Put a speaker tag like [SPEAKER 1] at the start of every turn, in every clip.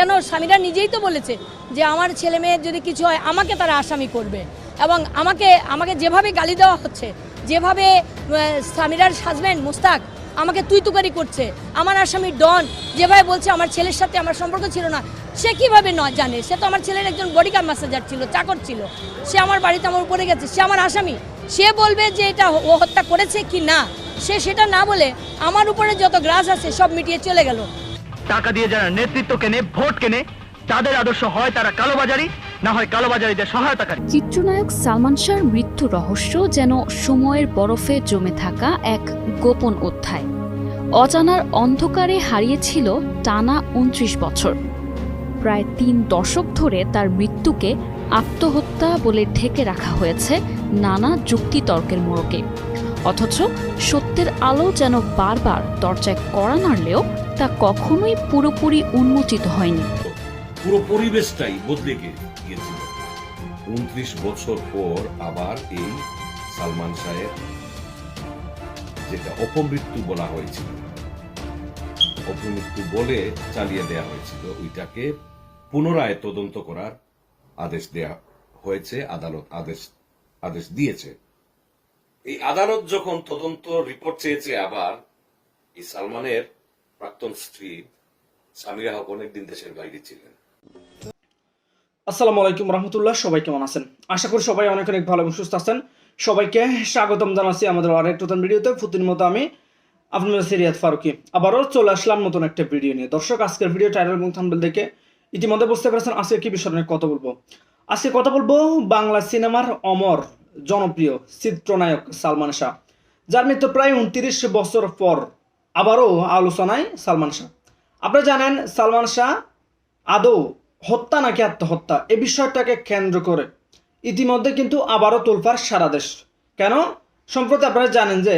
[SPEAKER 1] কেন? স্বামীরা নিজেই তো বলেছে যে আমার ছেলে মেয়ের যদি কিছু হয়, আমাকে তারা আসামি করবে। এবং আমাকে আমাকে যেভাবে গালি দেওয়া হচ্ছে, যেভাবে স্বামীরার হাজব্যান্ড মুস্তাক আমাকে তুই তুকারি করছে, আমার আসামি ডন যেভাবে বলছে আমার ছেলের সাথে আমার সম্পর্ক ছিল না, সে কীভাবে ন, জানে? সে তো আমার ছেলের একজন বডিগার্ড ম্যাসেজার ছিল, চাকর ছিল। সে আমার বাড়িতে আমার উপরে গেছে, সে আমার আসামি। সে বলবে যে এটা ও হত্যা করেছে কি না? সে সেটা না বলে আমার উপরে যত গ্রাস আছে সব মিটিয়ে চলে গেল।
[SPEAKER 2] টাকা দিয়ে যারা নেতৃত্ব কেনে, ভোট কেনে, তাদের আদর্শ হয় তারা কালোবাজারি, না হয় কালোবাজারিদের সহায়তাকারী।
[SPEAKER 3] চিত্রনায়ক সালমান শাহর মৃত্যু রহস্য যেন সময়ের বরফে জমে থাকা এক গোপন অধ্যায়। অজানার অন্ধকারে হারিয়েছিল টানা উনত্রিশ বছর। প্রায় তিন দশক ধরে তার মৃত্যুকে আত্মহত্যা বলে ঢেকে রাখা হয়েছে নানা যুক্তিতর্কের মোড়কে। অথচ সত্যের আলো যেন বারবার দরজায় কড়া নাড়লেও তা কখনোই পুরোপুরি উন্মোচিত হয়নি।
[SPEAKER 4] পুরো পরিবেশটাই বদলে গিয়েছিল। উনত্রিশ বছর পর আবার এই সালমান শাহের যেটা অপমৃত্যু বলা হয়েছিল। অপমৃত্যু বলে চালিয়ে দেয়া হয়েছিল। ওইটাকে পুনরায় তদন্ত করার আদেশ দেয়া হয়েছে, আদালত আদেশ আদেশ দিয়েছে। এই আদালত যখন তদন্ত রিপোর্ট চেয়েছে আবার, এই সালমানের প্রাক্তন স্ত্রী সামিরা হক অনেকদিন দেশের বাইরে ছিলেন।
[SPEAKER 5] আসসালামু আলাইকুম রহমতুল্লাহ, সবাই কেমন আছেন? আশা করি সবাই অনেক অনেক ভালো এবং সুস্থ আছেন। সবাইকে স্বাগতম জানাচ্ছি আমাদের আরেক নতুন ভিডিওতে। প্রতিদিন মতো আমি আপনাদের সিরিয়াত ফারুকি। আবারও চলে আসলাম নতুন একটা ভিডিও নিয়ে। দর্শক, আজকের ভিডিও টাইটেল এবং থাম্বেল দেখে ইতিমধ্যে বুঝতে পেরেছেন আজকে কি বিষয় নিয়ে কথা বলব। আজকে কথা বলব বাংলা সিনেমার অমর জনপ্রিয় চিত্রনায়ক সালমান শাহ, যার মৃত্যু প্রায় উনত্রিশ বছর পর আবারও আলোচনায় সালমান শাহ। আপনারা জানেন, সালমান শাহ আদৌ হত্যা নাকি আত্মহত্যা? এ বিষয়টাকে কেন্দ্র করে ইতিমধ্যে কিন্তু আবারও তোলফার সারা দেশ। কেন? সম্প্রতি আপনারা জানেন যে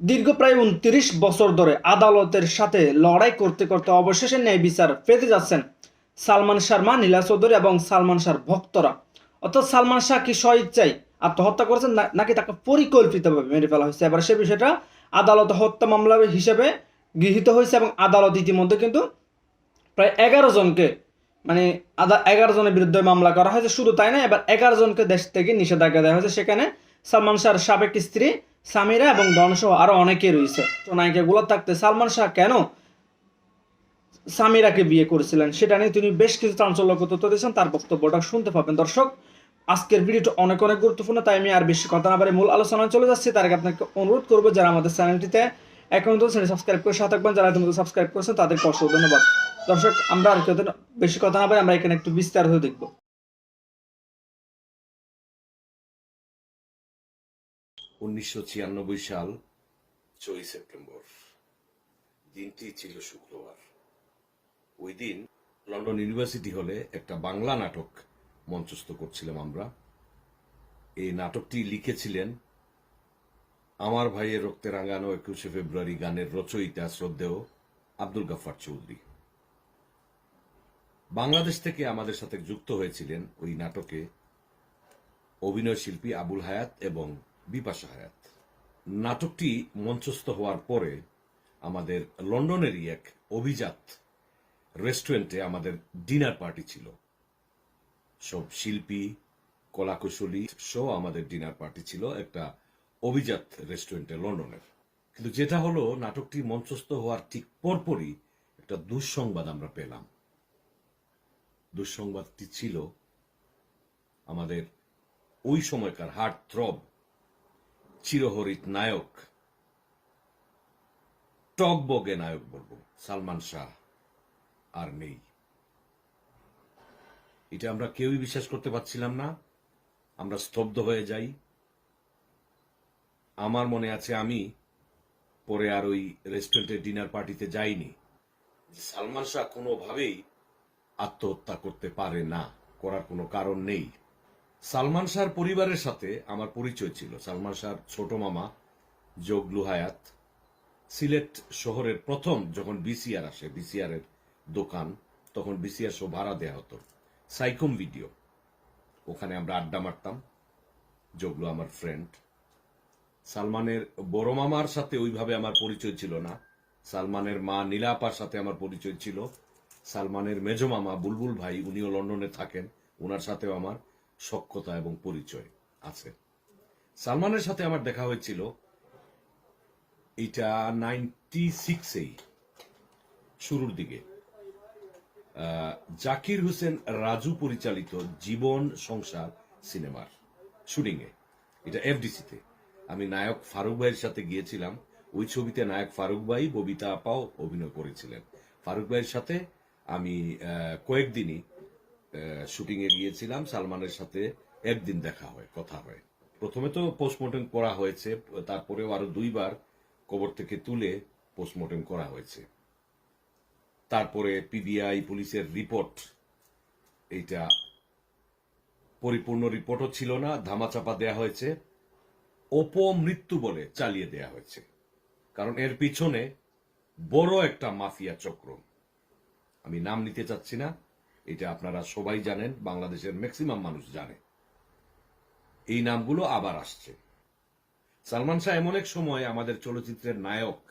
[SPEAKER 5] দীর্ঘ প্রায় উনত্রিশ বছর ধরে আদালতের সাথে লড়াই করতে করতে অবশেষে ন্যায় বিচার পেতে যাচ্ছেন সালমান শাহর মা নীলা চৌধুরী এবং সালমান শাহর ভক্তরা। অর্থাৎ সালমান শাহ কি স্বইচ্ছায় আত্মহত্যা করেছেন নাকি তাকে পরিকল্পিতভাবে মেরে ফেলা হয়েছে? এবার সে বিষয়টা আদালত হত্যা মামলা হিসেবে গৃহীত হয়েছে এবং আদালত ইতিমধ্যে কিন্তু প্রায় এগারো জনকে মানে আদা এগারো জনের বিরুদ্ধে মামলা করা হয়েছে। শুধু তাই না এবার এগারো জনকে দেশ থেকে নিষেধাজ্ঞা দেওয়া হয়েছে। সেখানে সালমান শাহর সাবেক স্ত্রী সামিরা এবং দনসহ আরও অনেকে রয়েছে। তো নায়িকাগুলো থাকতে সালমান শাহ কেন সামিরাকে বিয়ে করেছিলেন সেটা নিয়ে তিনি বেশ কিছু চাঞ্চল্যকর তথ্য দিয়েছেন। তার বক্তব্যটা শুনতে পাবেন দর্শক। আজকের ভিডিওটা অনেক অনেক গুরুত্বপূর্ণ, তাই আমি আর বেশি কথা না বাড়ি মূল আলোচনায় চলে যাচ্ছি। তার আগে আপনাকে অনুরোধ করব, যারা আমাদের চ্যানেলটিতে এখন তো সাবস্ক্রাইব করে সাথে থাকবেন। যারা ইতিমধ্যে সাবস্ক্রাইব করেছেন, তাদেরকে অসংখ্য ধন্যবাদ। দর্শক, আমরা আর কেউ বেশি কথা না বলে আমরা এখানে একটু বিস্তারিত দেখব।
[SPEAKER 4] উনিশশো ছিয়ানব্বই সাল চৌই সেপ্টেম্বর। দিনটি ছিল শুক্রবার। ওই দিন লন্ডন ইউনিভার্সিটি হলে একটা বাংলা নাটক মঞ্চস্থ করছিলাম আমরা। এই নাটকটি লিখেছিলেন আমার ভাইয়ের রক্তে রাঙানো একুশে ফেব্রুয়ারি গানের রচয়িতা শ্রদ্ধেয় আব্দুল গাফার চৌধুরী। বাংলাদেশ থেকে আমাদের সাথে যুক্ত হয়েছিলেন ওই নাটকে অভিনয় শিল্পী আবুল হায়াত এবং বিপাশা হায়াত। নাটকটি মঞ্চস্থ হওয়ার পরে আমাদের লন্ডনেরই এক অভিজাত রেস্টুরেন্টে আমাদের ডিনার পার্টি ছিল। সব শিল্পী, কলাকুশলী, সহ আমাদের ডিনার পার্টি ছিল একটা অভিজাত রেস্টুরেন্টে লন্ডনের। কিন্তু যেটা হলো, নাটকটি মঞ্চস্থ হওয়ার ঠিক পরপরই একটা দুঃসংবাদ আমরা পেলাম। দুঃসংবাদটি ছিল আমাদের ওই সময়কার হার্ট থ্রব চিরহরিত নায়ক, টকবগে নায়ক বলব, সালমান শাহ আর নেই। এটা আমরা কেউই বিশ্বাস করতে পারছিলাম না। আমরা স্তব্ধ হয়ে যাই। আমার মনে আছে আমি পরে আর ওই রেস্টুরেন্টের ডিনার পার্টিতে যাইনি। সালমান শাহ কোনোভাবেই আত্মহত্যা করতে পারে না, করার কোনো কারণ নেই। সালমান শাহর পরিবারের সাথে আমার পরিচয় ছিল। সালমান শাহর ছোট মামা জগলু হায়াত। সিলেট শহরের প্রথম যখন বিসিআর আসে বিসিআর এর দোকান, তখন বিসিআর শো ভাড়া দেয়া হতো। সাইকম ভিডিও। ওখানে আমরা আড্ডা মারতাম জগলু আমার ফ্রেন্ড সালমানের বড় মামার সাথে ওইভাবে আমার পরিচয় ছিল না। সালমানের মা নীলাপার সাথে আমার পরিচয় ছিল। সালমানের মেজ মামা বুলবুল ভাই, উনিও লন্ডনে থাকেন। ওনার সাথেও আমার সক্ষতা এবং পরিচয় আছে। সালমানের সাথে আমার দেখা হয়েছিল। এটা নাইনটি সিক্সেই শুরুর দিকে। জাকির হোসেন রাজু পরিচালিত জীবন সংসার সিনেমার শুটিংয়ে। এটা এফডিসিতে। আমি নায়ক ফারুক ভাইয়ের সাথে গিয়েছিলাম। ওই ছবিতে নায়ক ফারুক ভাই ববিতা আপাও অভিনয় করেছিলেন। ফারুক ভাইয়ের সাথে আমি কয়েকদিনই শুটিং এ গিয়েছিলাম। সালমানের সাথে একদিন দেখা হয়, কথা হয়। প্রথমে তো পোস্টমর্টম করা হয়েছে, তারপরেও আরও দুইবার কবর থেকে তুলে পোস্টমর্টম করা হয়েছে। তারপরে পিবিআই পুলিশের রিপোর্ট। এইটা পরিপূর্ণ রিপোর্টও ছিল না, ধামাচাপা দেয়া হয়েছে। অপমৃত্যু বলে চালিয়ে দেয়া হয়েছে। কারণ এর পিছনে বড় একটা মাফিয়া চক্র। আমি নাম নিতে চাচ্ছি না, এটা আপনারা সবাই জানেন, বাংলাদেশের ম্যাক্সিমাম মানুষ জানে। এই নামগুলো আবার আসছে। সালমান শাহ এমন এক সময় আমাদের চলচ্চিত্রের নায়ক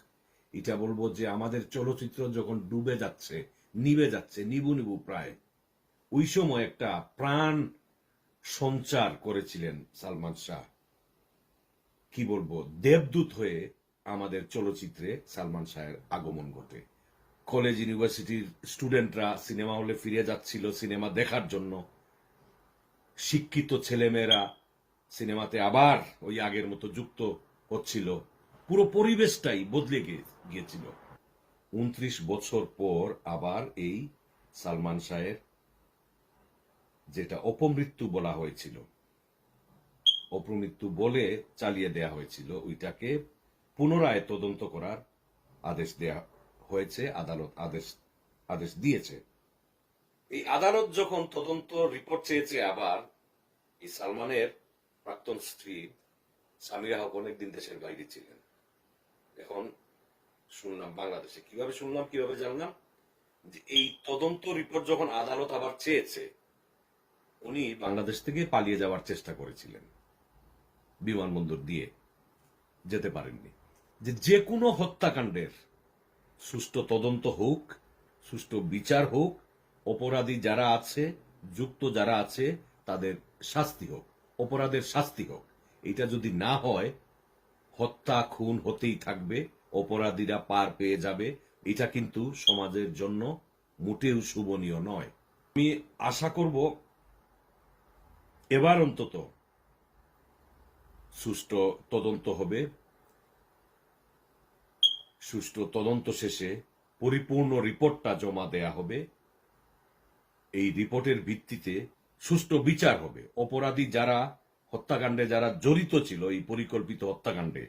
[SPEAKER 4] এটা বলব যে আমাদের চলচ্চিত্র যখন ডুবে যাচ্ছে, নিবে যাচ্ছে, নিবু নিবু প্রায়, ওই সময় একটা প্রাণ সঞ্চার করেছিলেন সালমান শাহ। কি বলব, দেবদূত হয়ে আমাদের চলচ্চিত্রে সালমান শাহের আগমন ঘটে। কলেজ ইউনিভার্সিটির স্টুডেন্টরা সিনেমা হলে ফিরে যাচ্ছিল সিনেমা দেখার জন্য। শিক্ষিত ছেলেমেয়েরা সিনেমাতে আবার ওই আগের মতো যুক্ত হচ্ছিল। পুরো পরিবেশটাই বদলে গিয়ে- গিয়েছিল। উনত্রিশ বছর পর আবার এই সালমান শাহের যেটা অপমৃত্যু বলা হয়েছিল। অপমৃত্যু বলে চালিয়ে দেয়া হয়েছিল। ওইটাকে পুনরায় তদন্ত করার আদেশ দেয়া হয়েছে, আদালত আদেশ আদেশ দিয়েছে। এই আদালত যখন তদন্ত রিপোর্ট চেয়েছে আবার, এই সালমানের প্রাক্তন স্ত্রী সামিরা হক অনেকদিন দেশের বাইরে ছিলেন। এখন শুনলাম বাংলাদেশে। কীভাবে শুনলাম, কীভাবে জানলাম? যে এই তদন্ত রিপোর্ট যখন আদালত আবার চেয়েছে, উনি বাংলাদেশ থেকে পালিয়ে যাওয়ার চেষ্টা করেছিলেন। বিমানবন্দর দিয়ে যেতে পারেননি। যে যে কোনো হত্যাকাণ্ডের সুষ্ঠু তদন্ত হোক, সুষ্ঠু বিচার হোক, অপরাধী যারা আছে, যুক্ত যারা আছে, তাদের শাস্তি হোক, অপরাধের শাস্তি হোক এটা যদি না হয় হত্যা, খুন হতেই থাকবে, অপরাধীরা পার পেয়ে যাবে। এটা কিন্তু সমাজের জন্য মোটেও শুভনীয় নয়। আমি আশা করব এবার অন্তত সুষ্ঠু তদন্ত হবে। সুষ্ঠু তদন্ত শেষে পরিপূর্ণ রিপোর্টটা জমা দেয়া হবে। এই রিপোর্টের ভিত্তিতে সুষ্ঠু বিচার হবে। অপরাধী যারা হত্যাকাণ্ডে যারা জড়িত ছিল, এই পরিকল্পিত হত্যাকাণ্ডে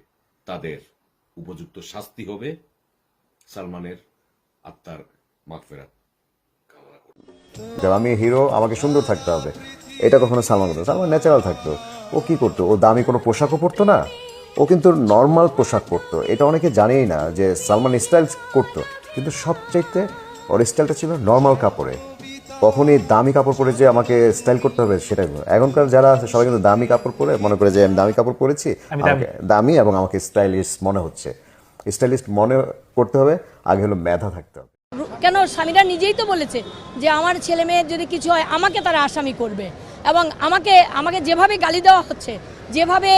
[SPEAKER 4] তাদের উপযুক্ত শাস্তি হবে। সালমানের আত্মার মাগফেরাত
[SPEAKER 6] আমি হিরো, আমাকে সুন্দর থাকতে হবে। এটা কখনো সালমান করতো সালমান ন্যাচারাল থাকতো। ও কি করতো? ও দামি কোনো পোশাকও পরতো না। ও কিন্তু নর্মাল পোশাক পরতো। এটা অনেকে জানেই না যে সালমান স্টাইল করতো। কিন্তু সবচাইতে ওর স্টাইলটা ছিল নর্মাল কাপড়ে। কখনই দামি কাপড় পরে যে আমাকে স্টাইল করতে হবে সেটা এখনকার যারা আছে সবাই কিন্তু দামি কাপড় পরে মনে করে যে আমি দামি কাপড় পরেছি দামি। এবং আমাকে স্টাইলিশ মনে হচ্ছে। স্টাইলিস্ট মনে করতে হবে আগে হলো মেধা থাকতে হবে।
[SPEAKER 1] কেন? স্বামীরা নিজেই তো বলেছে যে আমার ছেলে মেয়ের যদি কিছু হয় আমাকে তারা আসামি করবে। এবং আমাকে আমাকে যেভাবে গালি দেওয়া হচ্ছে যেভাবে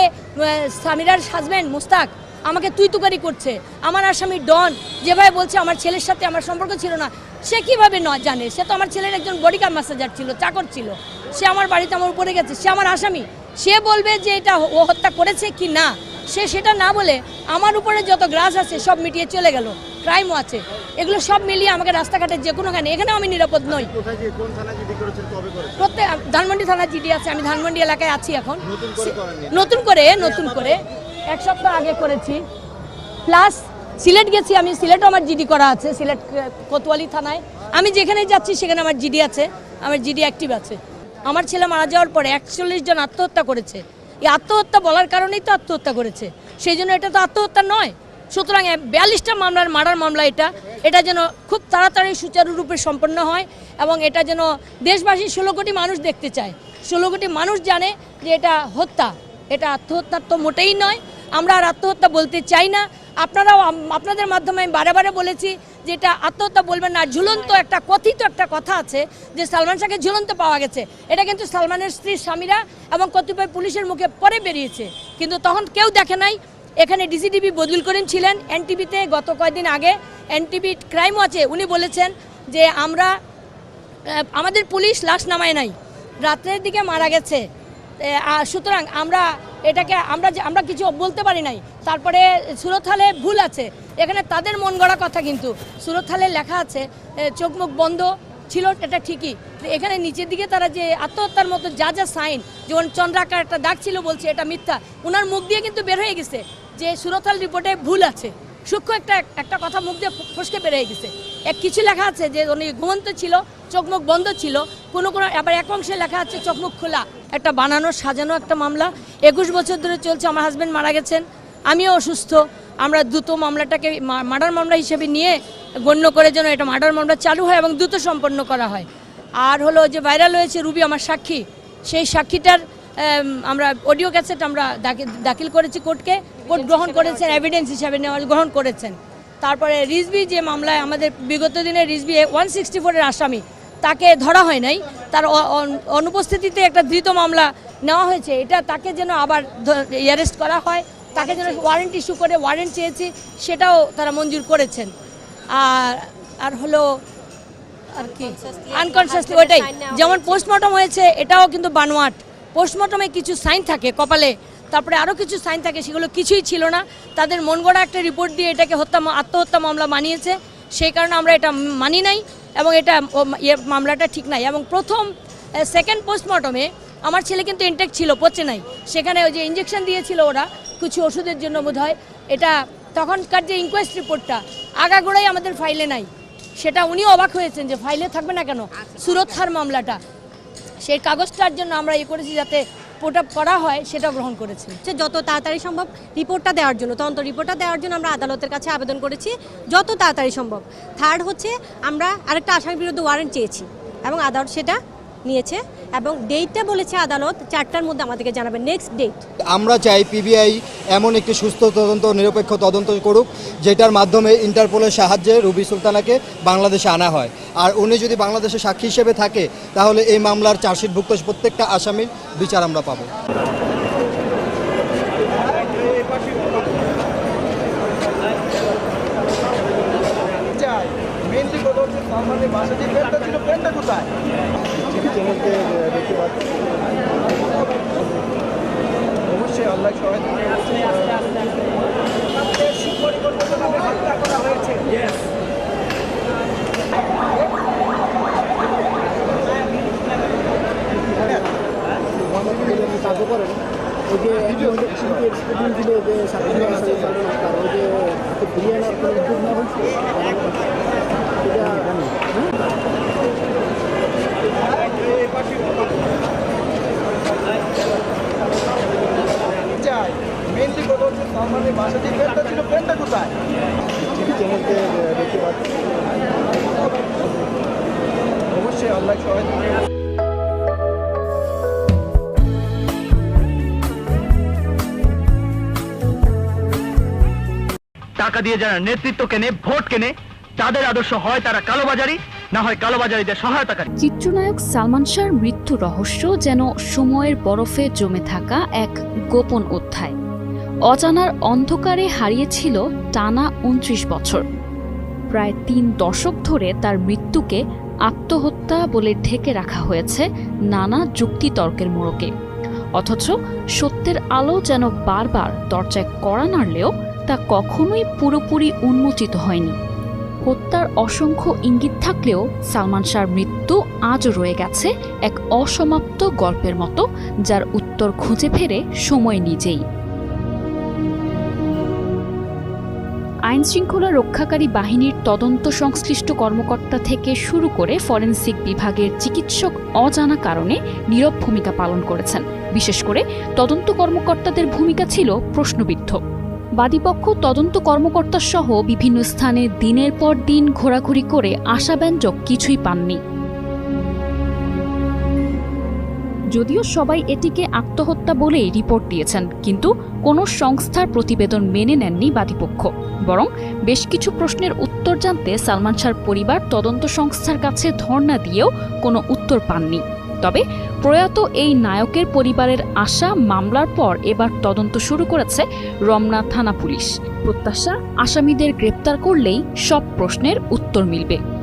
[SPEAKER 1] স্বামীরার হাজব্যান্ড মুস্তাক আমাকে তুই তুকারি করছে আমার আসামি ডন যেভাবে বলছে আমার ছেলের সাথে আমার সম্পর্ক ছিল না সে কীভাবে ন জানে? সে তো আমার ছেলের একজন বডিকার ম্যাসেজার ছিল চাকর ছিল। সে আমার বাড়িতে আমার উপরে গেছে সে আমার আসামি। সে বলবে যে এটা ও হত্যা করেছে কি না? সে সেটা না বলে আমার উপরে যত গ্রাস আছে সব মিটিয়ে চলে গেল ক্রাইমও আছে। এগুলো সব মিলিয়ে আমাকে রাস্তাঘাটে যে কোনো কোনোখানে এখানেও আমি নিরাপদ নই। প্রত্যেক ধানমন্ডি থানা জিডি আছে আমি ধানমন্ডি এলাকায় আছি এখন। নতুন করে নতুন করে এক সপ্তাহ আগে করেছি। প্লাস সিলেট গেছি, আমি সিলেটও আমার জিডি করা আছে, সিলেট কোতোয়ালি থানায়। আমি যেখানে যাচ্ছি সেখানে আমার জিডি আছে, আমার জিডি অ্যাক্টিভ আছে। আমার ছেলে মারা যাওয়ার পরে একচল্লিশ জন আত্মহত্যা করেছে। এই আত্মহত্যা বলার কারণেই তো আত্মহত্যা করেছে। সেই জন্য এটা তো আত্মহত্যা নয়। সুতরাং বিয়াল্লিশটা মামলার মারার মামলা এটা। এটা যেন খুব তাড়াতাড়ি সুচারুরূপে সম্পন্ন হয় এবং এটা যেন দেশবাসী ষোলো কোটি মানুষ দেখতে চায়। ষোলো কোটি মানুষ জানে যে এটা হত্যা। এটা আত্মহত্যার তো মোটেই নয়। আমরা আর আত্মহত্যা বলতে চাই না। আপনারাও আপনাদের মাধ্যমে আমি বারে বারে বলেছি যে এটা আত্মহত্যা বলবেন না, ঝুলন্ত একটা, কথিত একটা কথা আছে যে সালমান শাহকে ঝুলন্ত পাওয়া গেছে। এটা কিন্তু সালমানের স্ত্রীর স্বামীরা এবং কতিপয় পুলিশের মুখে পরে বেরিয়েছে। কিন্তু তখন কেউ দেখে নাই। এখানে ডিসিডিবি বদল করেন ছিলেন এনটিভিতে গত কয়েকদিন আগে। এনটিভি ক্রাইম আছে উনি বলেছেন যে আমরা আমাদের পুলিশ লাশ নামায় নাই। রাত্রের দিকে মারা গেছে। সুতরাং আমরা এটাকে আমরা আমরা কিছু বলতে পারি নাই। তারপরে সুরতহালে ভুল আছে। এখানে তাদের মন গড়া কথা কিন্তু। সুরতহালে লেখা আছে চোখ মুখ বন্ধ ছিল, এটা ঠিকই। এখানে নিচের দিকে তারা যে আত্মহত্যার মতো যা যা সাইন, যেমন চন্দ্রাকার একটা দাগ ছিল বলছে, এটা মিথ্যা। ওনার মুখ দিয়ে কিন্তু বের হয়ে গেছে যে সুরতহাল রিপোর্টে ভুল আছে। সূক্ষ্ম একটা একটা কথা মুখ দিয়ে ফসকে বেরিয়ে গেছে। এক কিছু লেখা আছে যে উনি ঘুমন্ত ছিল, চোখ মুখ বন্ধ ছিল। কোনো কোনো, আবার এক অংশে লেখা আছে চোখ মুখ খোলা। একটা বানানো, সাজানো একটা মামলা। একুশ বছর ধরে চলছে, আমার হাজব্যান্ড মারা গেছেন। আমিও অসুস্থ। আমরা দ্রুত মামলাটাকে মার্ডার মামলা হিসেবে নিয়ে গণ্য করে যেন এটা মার্ডার মামলা চালু হয় এবং দ্রুত সম্পন্ন করা হয়। আর হলো যে ভাইরাল হয়েছে রুবি, আমার সাক্ষী। সেই সাক্ষীটার আমরা অডিও ক্যাসেট আমরা দাখিল- করেছি কোর্টকে। কোর্ট গ্রহণ করেছেন এভিডেন্স হিসাবে নেওয়া গ্রহণ করেছেন। তারপরে রিজবি যে মামলায় আমাদের বিগত দিনে রিজবি ওয়ান সিক্সটি ফোরের আসামি তাকে ধরা হয় নাই। তার অনুপস্থিতিতে একটা ধৃত মামলা নেওয়া হয়েছে। এটা তাকে যেন আবার অ্যারেস্ট করা হয় তাকে যেন ওয়ারেন্ট ইস্যু করে ওয়ারেন্ট চেয়েছি সেটাও তারা মঞ্জুর করেছেন। আর আর হলো আর কি? আনকনসিয়াসলি ওইটাই। যেমন পোস্টমর্টম হয়েছে এটাও কিন্তু বানোয়াট। পোস্টমর্টমে কিছু সাইন থাকে কপালে তারপরে আরও কিছু সাইন থাকে সেগুলো কিছুই ছিল না। তাদের মন গড়া একটা রিপোর্ট দিয়ে এটাকে হত্যা আত্মহত্যা মামলা মানিয়েছে। সেই কারণে আমরা এটা মানি নাই এবং এটা ইয়ে মামলাটা ঠিক নাই। এবং প্রথম সেকেন্ড পোস্টমর্টমে আমার ছেলে কিন্তু ইনটেক ছিল পচে নাই। সেখানে ওই যে ইঞ্জেকশন দিয়েছিল ওরা কিছু ওষুধের জন্য বোধ হয় এটা তখনকার যে ইনকোয়েস্ট রিপোর্টটা আগাগোড়াই আমাদের ফাইলে নাই। সেটা উনিও অবাক হয়েছেন যে ফাইলে থাকবে না কেন? সুরক্ষার মামলাটা। সেই কাগজটার জন্য আমরা ইয়ে করেছি যাতে পোট করা হয় সেটা গ্রহণ করেছি।
[SPEAKER 7] সে যত তাড়াতাড়ি সম্ভব রিপোর্টটা দেওয়ার জন্য, তদন্ত রিপোর্টটা দেওয়ার জন্য আমরা আদালতের কাছে আবেদন করেছি, যত তাড়াতাড়ি সম্ভব। থার্ড হচ্ছে, আমরা আরেকটা আসামির বিরুদ্ধে ওয়ারেন্ট চেয়েছি, এবং আদালত সেটা নিয়েছে এবং ডেটটা বলেছে আদালত চারটার মধ্যে আমাদেরকে জানাবে নেক্সট ডেট
[SPEAKER 8] আমরা চাই পিবিআই এমন একটি সুস্থ তদন্ত নিরপেক্ষ তদন্ত করুক যেটার মাধ্যমে ইন্টারপোলের সাহায্যে রুবি সুলতানাকে বাংলাদেশে আনা হয়। আর উনি যদি বাংলাদেশে সাক্ষী হিসেবে থাকে তাহলে এই মামলার চার্জশিটভুক্ত প্রত্যেকটা আসামির বিচার আমরা পাবো। নিচের মধ্যে দেখতে পাচ্ছি অবশ্যই আল্লাহ সবাই সুপরিবর্তন হত্যা করা হয়েছে।
[SPEAKER 2] টাকা দিয়ে যারা নেতৃত্ব কেনে, ভোট কেনে, তাদের আদর্শ হয় তারা কালোবাজারি, না হয় কালোবাজারিদের সহায়তাকারী।
[SPEAKER 3] চিত্রনায়ক সালমান শাহর মৃত্যু রহস্য যেন সময়ের বরফে জমে থাকা এক গোপন অধ্যায়। অজানার অন্ধকারে হারিয়েছিল টানা উনত্রিশ বছর। প্রায় তিন দশক ধরে তার মৃত্যুকে আত্মহত্যা বলে ঢেকে রাখা হয়েছে নানা যুক্তিতর্কের মোড়কে। অথচ সত্যের আলো যেন বারবার দরজায় কড়া নাড়লেও তা কখনোই পুরোপুরি উন্মোচিত হয়নি। হত্যার অসংখ্য ইঙ্গিত থাকলেও সালমান শাহর মৃত্যু আজও রয়ে গেছে এক অসমাপ্ত গল্পের মতো, যার উত্তর খুঁজে ফেরে সময় নিজেই। আইন শৃঙ্খলা রক্ষাকারী বাহিনীর তদন্ত সংশ্লিষ্ট কর্মকর্তা থেকে শুরু করে ফরেন্সিক বিভাগের চিকিৎসক অজানা কারণে নীরব ভূমিকা পালন করেছেন। বিশেষ করে তদন্ত কর্মকর্তাদের ভূমিকা ছিল প্রশ্নবিদ্ধ। বাদীপক্ষ তদন্ত কর্মকর্তা সহ বিভিন্ন স্থানে দিনের পর দিন ঘোরাঘুরি করে আশাব্যঞ্জক কিছুই পাননি। যদিও সবাই এটিকে আত্মহত্যা বলেই রিপোর্ট দিয়েছেন, কিন্তু কোনো সংস্থার প্রতিবেদন মেনে নেননি বাদীপক্ষ। বরং বেশ কিছু প্রশ্নের উত্তর জানতে সালমান শাহর পরিবার তদন্ত সংস্থার কাছে ধর্ণা দিয়েও কোনো উত্তর পাননি। তবে প্রয়াত এই নায়কের পরিবারের আশা মামলার পর এবার তদন্ত শুরু করেছে রমনা থানা পুলিশ। প্রত্যাশা, আসামিদের গ্রেপ্তার করলেই সব প্রশ্নের উত্তর মিলবে।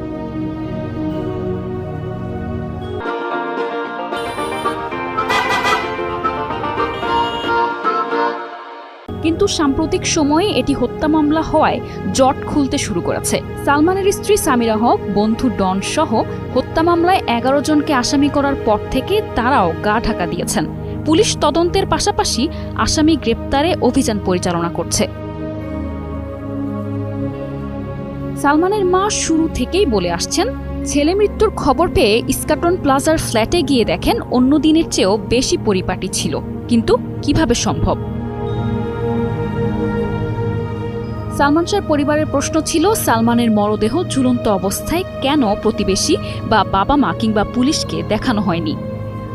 [SPEAKER 3] কিন্তু সাম্প্রতিক সময়ে এটি হত্যা মামলা হওয়ায় জট খুলতে শুরু করেছে। সালমানের স্ত্রী সামিরা হক, বন্ধু ডন সহ হত্যা মামলায় এগারো জনকে আসামি করার পর থেকে তারাও গা ঢাকা দিয়েছেন। পুলিশ তদন্তের পাশাপাশি আসামি গ্রেপ্তারে অভিযান পরিচালনা করছে। সালমানের মা শুরু থেকেই বলে আসছেন, ছেলে মৃত্যুর খবর পেয়ে ইস্কাটন প্লাজার ফ্ল্যাটে গিয়ে দেখেন অন্য দিনের চেয়েও বেশি পরিপাটি ছিল। কিন্তু কীভাবে সম্ভব? সালমান শাহর পরিবারের প্রশ্ন ছিল, সালমানের মরদেহ ঝুলন্ত অবস্থায় কেন প্রতিবেশী বা বাবা মা কিংবা পুলিশকে দেখানো হয়নি?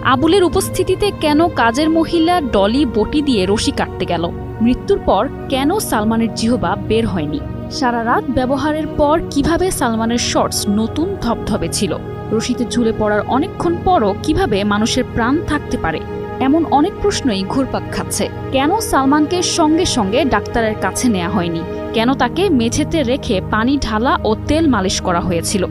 [SPEAKER 3] আবুলের উপস্থিতিতে কেন কাজের মহিলা ডলি বটি দিয়ে রশি কাটতে গেল? মৃত্যুর পর কেন সালমানের জিহবা বের হয়নি? সারা রাত ব্যবহারের পর কীভাবে সালমানের শর্টস নতুন ধবধবে ছিল? রশিতে ঝুলে পড়ার অনেকক্ষণ পরও কীভাবে মানুষের প্রাণ থাকতে পারে? এমন অনেক প্রশ্নই ঘুরপাক খাচ্ছে। কেন সালমানকে সঙ্গে সঙ্গে ডাক্তারের কাছে নেওয়া হয়নি? কেন তাকে মেঝেতে রেখে পানি ঢালা ও তেল মালিশ করা হয়েছিল?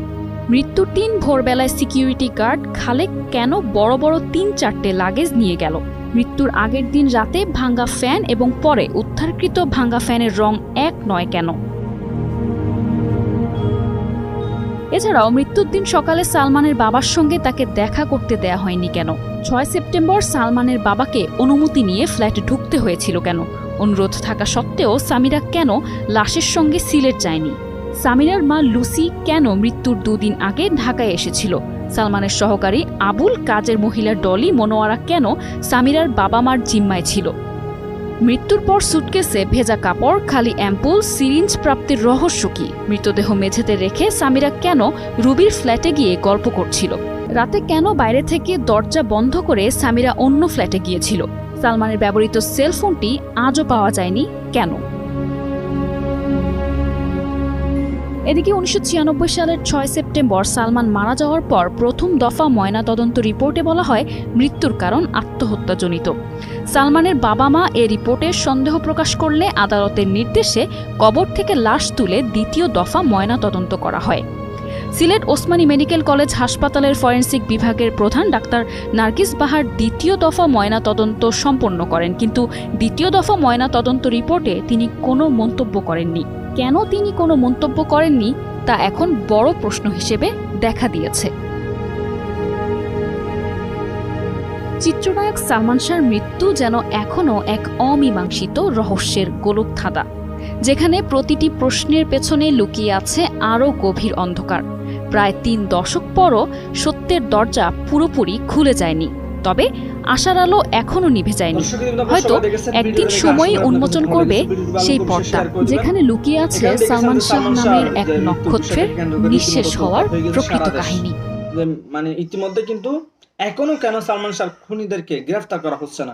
[SPEAKER 3] মৃত্যুর দিন ভোরবেলায় সিকিউরিটি গার্ড খালেক কেন বড় বড় তিন চারটে লাগেজ নিয়ে গেল? মৃত্যুর আগের দিন রাতে ভাঙ্গা ফ্যান এবং পরে উদ্ধারকৃত ভাঙ্গা ফ্যানের রং এক নয় কেন? এছাড়াও মৃত্যুর দিন সকালে সালমানের বাবার সঙ্গে তাকে দেখা করতে দেয়া হয়নি কেন? ছয় সেপ্টেম্বর সালমানের বাবাকে অনুমতি নিয়ে ফ্ল্যাটে ঢুকতে হয়েছিল কেন? অনুরোধ থাকা সত্ত্বেও সামিরা কেন লাশের সঙ্গে সিলেট যায়নি? সামিরার মা লুসি কেন মৃত্যুর দুদিন আগে ঢাকায় এসেছিল? সালমানের সহকারী আবুল কাজের মহিলা ডলি মনোয়ারা কেন সামিরার বাবা মার জিম্মায় ছিল? মৃত্যুর পর সুটকেসে ভেজা কাপড়, খালি অ্যাম্পুল, সিরিঞ্জ প্রাপ্তির রহস্য কি? মৃতদেহ মেঝেতে রেখে সামিরা কেন রুবির ফ্ল্যাটে গিয়ে গল্প করছিল? রাতে কেন বাইরে থেকে দরজা বন্ধ করে সামিরা অন্য ফ্ল্যাটে গিয়েছিল? সালমানের ব্যবহৃত সেলফোনটি আজও পাওয়া যায়নি, কেন? এদিকে উনিশশো ছিয়ানব্বই সালের ছয় সেপ্টেম্বর সালমান মারা যাওয়ার পর প্রথম দফা ময়নাতদন্ত রিপোর্টে বলা হয় মৃত্যুর কারণ আত্মহত্যাজনিত। সালমানের বাবা মা এ রিপোর্টে সন্দেহ প্রকাশ করলে আদালতের নির্দেশে কবর থেকে লাশ তুলে দ্বিতীয় দফা ময়নাতদন্ত করা হয়। সিলেট ওসমানী মেডিকেল কলেজ হাসপাতালের ফরেন্সিক বিভাগের প্রধান ডাক্তার নার্গিস বাহার দ্বিতীয় দফা ময়না তদন্ত সম্পন্ন করেন। কিন্তু দ্বিতীয় দফা ময়না তদন্ত রিপোর্টে তিনি কোনো মন্তব্য করেননি। কেন তিনি কোনো মন্তব্য করেননি, তা এখন বড় প্রশ্ন হিসেবে দেখা দিয়েছে। চিত্রনায়ক সালমান শাহর মৃত্যু যেন এখনও এক অমীমাংসিত রহস্যের গোলকধাঁধা, যেখানে প্রতিটি প্রশ্নের পেছনে লুকিয়ে আছে আরও গভীর অন্ধকার। প্রায় তিন দশক পরও সত্যের দরজা পুরোপুরি খুলে যায়নি। তবে আশার আলো এখনও নিভে যায়নি। হয়তো একদিন
[SPEAKER 5] ভিডিও দেখে
[SPEAKER 3] সময় উন্মোচন করবে সেই পর্দা। যেখানে লুকিয়ে আছে সালমান শাহ নামের এক নক্ষত্রের নিঃশেষ হওয়ার প্রকৃত কাহিনী।
[SPEAKER 5] মানে ইতিমধ্যে কিন্তু এখনও কেন সালমান শাহ খুনিদেরকে গ্রেফতার করা হচ্ছে না?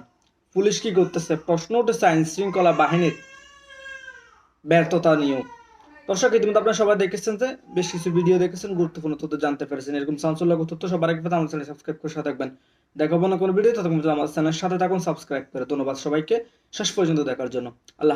[SPEAKER 5] পুলিশ কি করতেছে? প্রশ্ন উঠেছে আইন শৃঙ্খলা বাহিনীর ব্যর্থতা নিয়েও। দর্শক, ইতিমধ্যে আপনারা সবাই দেখেছেন যে বেশ কিছু ভিডিও দেখেছেন, গুরুত্বপূর্ণ তথ্য জানতে পেরেছেন। এরকম চাঞ্চল্যকর তথ্য সবার আগে আমার চ্যানেল সাবস্ক্রাইব করে সাথে থাকবেন। দেখাবো না কোনো ভিডিও ততক্ষণ আমার চ্যানেলের সাথে থাকুন সাবস্ক্রাইব করে। ধন্যবাদ সবাইকে। শেষ পর্যন্ত দেখার জন্য। আল্লাহ।